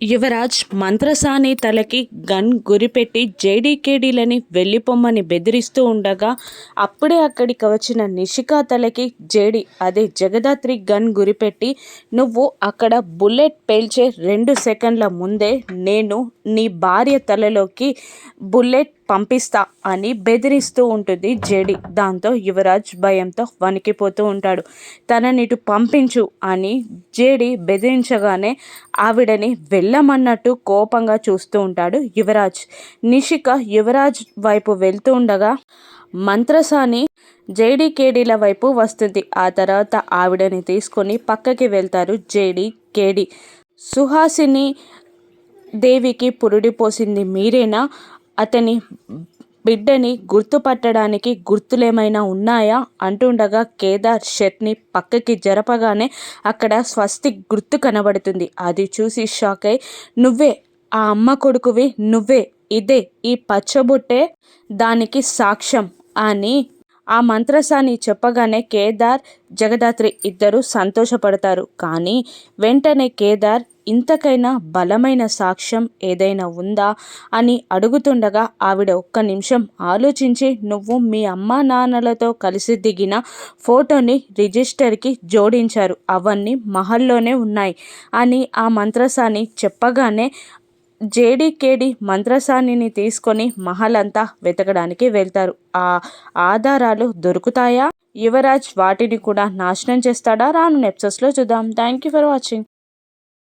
యువరాజ్ మంత్రసాని తలకి గన్ గురిపెట్టి జేడీకేడీలని వెళ్ళిపోమ్మని బెదిరిస్తూ ఉండగా అప్పుడే అక్కడికి వచ్చిన నిషికా తలకి జేడి అదే జగదాత్రి గన్ గురిపెట్టి నువ్వు అక్కడ బుల్లెట్ పేల్చే రెండు సెకండ్ల ముందే నేను నీ భార్య తలలోకి బుల్లెట్ పంపిస్తా అని బెదిరిస్తూ ఉంటుంది జేడి. దాంతో యువరాజ్ భయంతో వణికిపోతూ ఉంటాడు. తననిటు పంపించు అని జేడి బెదిరించగానే ఆవిడని వెళ్ళమన్నట్టు కోపంగా చూస్తూ ఉంటాడు యువరాజ్. నిషిక యువరాజ్ వైపు వెళ్తూ ఉండగా మంత్రసాని జేడి కేడీల వైపు వస్తుంది. ఆ తర్వాత ఆవిడని తీసుకొని పక్కకి వెళ్తారు జేడి కేడి. సుహాసిని దేవికి పురుడి పోసింది మీరేనా? అతని బిడ్డని గుర్తుపట్టడానికి గుర్తులేమైనా ఉన్నాయా? అంటుండగా కేదార్ షర్ట్ని పక్కకి జరపగానే అక్కడ స్వస్తి గుర్తు కనబడుతుంది. అది చూసి షాక్ అయి నువ్వే ఆ అమ్మ కొడుకువి నువ్వే ఇదే ఈ పచ్చబుట్టే దానికి సాక్ష్యం అని ఆ మంత్రసాని చెప్పగానే కేదార్ జగదాత్రి ఇద్దరు సంతోషపడతారు. కానీ వెంటనే కేదార్ ఇంతకైనా బలమైన సాక్ష్యం ఏదైనా ఉందా? అని అడుగుతుండగా ఆవిడ ఒక్క నిమిషం ఆలోచించి నువ్వు మీ అమ్మా నాన్నలతో కలిసి దిగిన ఫోటోని రిజిస్టర్కి జోడించారు. అవన్నీ మహల్లోనే ఉన్నాయి అని ఆ మంత్రసాని చెప్పగానే జేడీకేడి మంత్రసానిని తీసుకొని మహల్ అంతా వెతకడానికి వెళ్తారు. ఆ ఆధారాలు దొరుకుతాయా? యువరాజ్ వాటిని కూడా నాశనం చేస్తాడా? రాను నెప్సస్లో చూద్దాం. Thank you for watching.